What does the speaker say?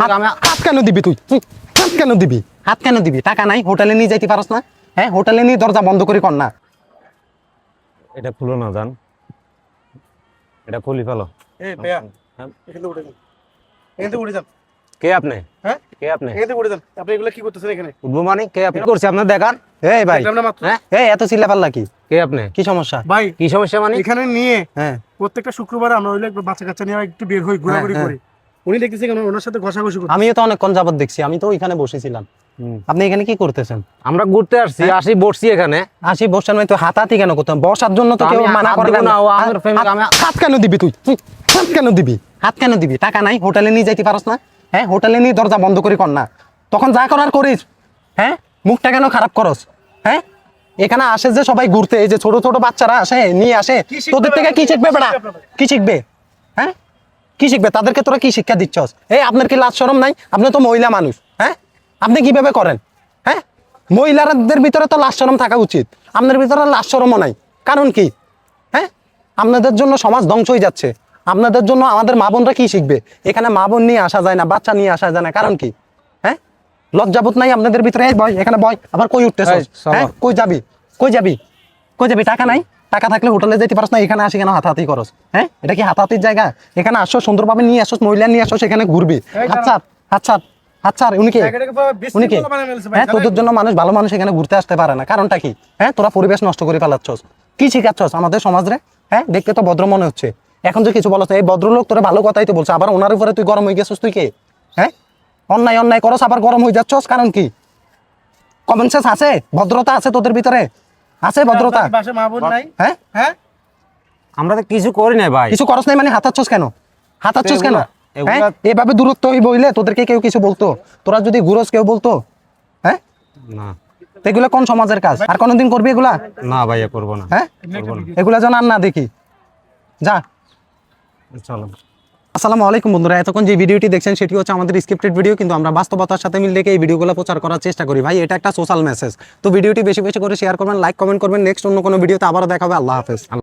হাত কেন দিবি তুই? হাত কেন দিবি? হাত কেন দিবি? টাকা নাই হোটেলে নিয়ে যাইতে পারস না? হ্যাঁ হোটেলে নিয়ে দরজা বন্ধ করে কর না। এটা খুলো না জান। এটা খুলি ফেলো। হ্যাঁ। কে আপনি? হ্যাঁ? কে আপনি? উঠে যান। আপনি এগুলো কি করতেছেন এখানে? উঠবো মানে? কে আপনি? করছি আপনার দেখান এই ভাই। দেখলাম না মাত্র? হ্যাঁ? এত চিল্লা পাল্লা কি? কে আপনি? কি সমস্যা? ভাই কি সমস্যা মানে? এখানে নিয়ে হ্যাঁ। প্রত্যেকটা শুক্রবার আমরা হইলে বাচ্চা কাচ্চা নিয়ে একটু বের হই ঘোরাঘুরি করি। উনি দেখতেছি কেন? ওনার সাথে ঘষাঘষি করতে আমিও তো অনেকক্ষণ যাবত দেখছি আমি তো ওইখানে বসেছিলাম। আপনি এখানে কি করতেছেন? আমরা ঘুরতে আসছি আসি বসছি এখানে। আসি বসার মানে তো হাতাহাতি কেন করতাম বসার জন্য তো কেউ মানা করে না ও আমার family- আমি- হাত কেন দিবি তুই? তুই হাত কেন দিবি? হাত কেন দিবি? টাকা নাই হোটেলে নিয়ে যাইতে পারস না। হ্যাঁ হোটেলে নিয়ে দরজা বন্ধ করে কর না। তখন যা করার করিস। হ্যাঁ মুখটা কেন খারাপ করস? হ্যাঁ এখানে আসে যে সবাই ঘুরতে এই যে ছোট ছোট বাচ্চারা আসে নিয়ে আসে তোদের থেকে কি শিখবে বেড়া কি শিখবে আপনাদের? কি শিখবে হ্যাঁ কি শিখবে? তাদেরকে তোরা কি শিক্ষা দিচ্ছস? এই আপনার কি লাজ শরম নাই? আপনি তো মহিলা মানুষ হ্যাঁ? আপনি কীভাবে করেন হ্যাঁ? মহিলাদের ভিতরে তো লাজ শরম থাকা উচিত। আপনার ভিতরে লাজ শরমও নাই। কারণ কি? হ্যাঁ? আপনাদের জন্য সমাজ ধ্বংস হয়ে যাচ্ছে। আপনাদের জন্য আমাদের মা বোনরা কি শিখবে? এখানে মা বোন নিয়ে আসা যায় না বাচ্চা নিয়ে আসা যায় না। কারণ কি? হ্যাঁ? লজ্জাবোধ নাই আপনাদের ভিতরে? এই বয় এখানে বয় আবার কই উঠতেছ হ্যাঁ? কই যাবি? কই যাবি? কই যাবি? টাকা নাই? টাকা থাকলে হোটেলে যেতে পারস না এখানে আসি কেন হাতাহাতি করস। হ্যাঁ? এটা কি হাতাহাতির জায়গা? এখানে আসো সুন্দরভাবে নিয়ে আসো মহিলা নিয়ে আসো সেখানে ঘুরবি। আচ্ছা আচ্ছা আচ্ছা উনি কে? উনি কে? হ্যাঁ তোদের জন্য মানুষ ভালো মানুষ এখানে ঘুরতে আসতে পারে না। কারণটা কি? হ্যাঁ তোরা পরিবেশ নষ্ট করে ফেলাচ্ছস। কি শিখাচ্ছস আমাদের সমাজরে হ্যাঁ দেখতে তো ভদ্র মনে হচ্ছে। এখন যে কিছু বলছ এই ভদ্রলোক তোরা ভালো কথাই তো বলছে আবার ওনার উপরে তুই গরম হয়ে গেছিস তুই কে? হ্যাঁ? অন্যায় অন্যায় করস আবার গরম হয়ে যাচ্ছস কারণ কি? কমন সেন্স আছে? ভদ্রতা আছে তোদের ভিতরে? আছে ভদ্রতা? আপনার মা বোন নাই? হ্যাঁ? হ্যাঁ? আমরা তো কিছু করি না ভাই। কিছু করস নাই মানে হাতাচ্ছস কেন? হাতাচ্ছস কেন? হ্যাঁ? এভাবে দূরত্ব হইব হইলে তোদেরকে কেউ কিছু বলতো? তোরা যদি ঘুরস কেউ বলতো? হ্যাঁ? না। এগুলো কোন সমাজের কাজ? আর কোনোদিন করবি এগুলা? না ভাইয়া করব না। হ্যাঁ? করব না। এগুলা যেন আর না দেখি। যা। চলো। আসসালামু আলাইকুম বন্ধুরা, এতক্ষণ যে ভিডিওটি দেখছেন সেটি হচ্ছে আমাদের স্ক্রিপ্টেড ভিডিও কিন্তু আমরা বাস্তবতার সাথে মিল রেখে এই ভিডিওগুলো প্রচার করার চেষ্টা করি। ভাই, এটা একটা সোশ্যাল মেসেজ তো ভিডিওটি বেশি বেশি করে শেয়ার করবেন লাইক কমেন্ট করবেন। নেক্সট অন্য কোনো ভিডিওতে আবারও দেখাবে আল্লাহ হাফেজ।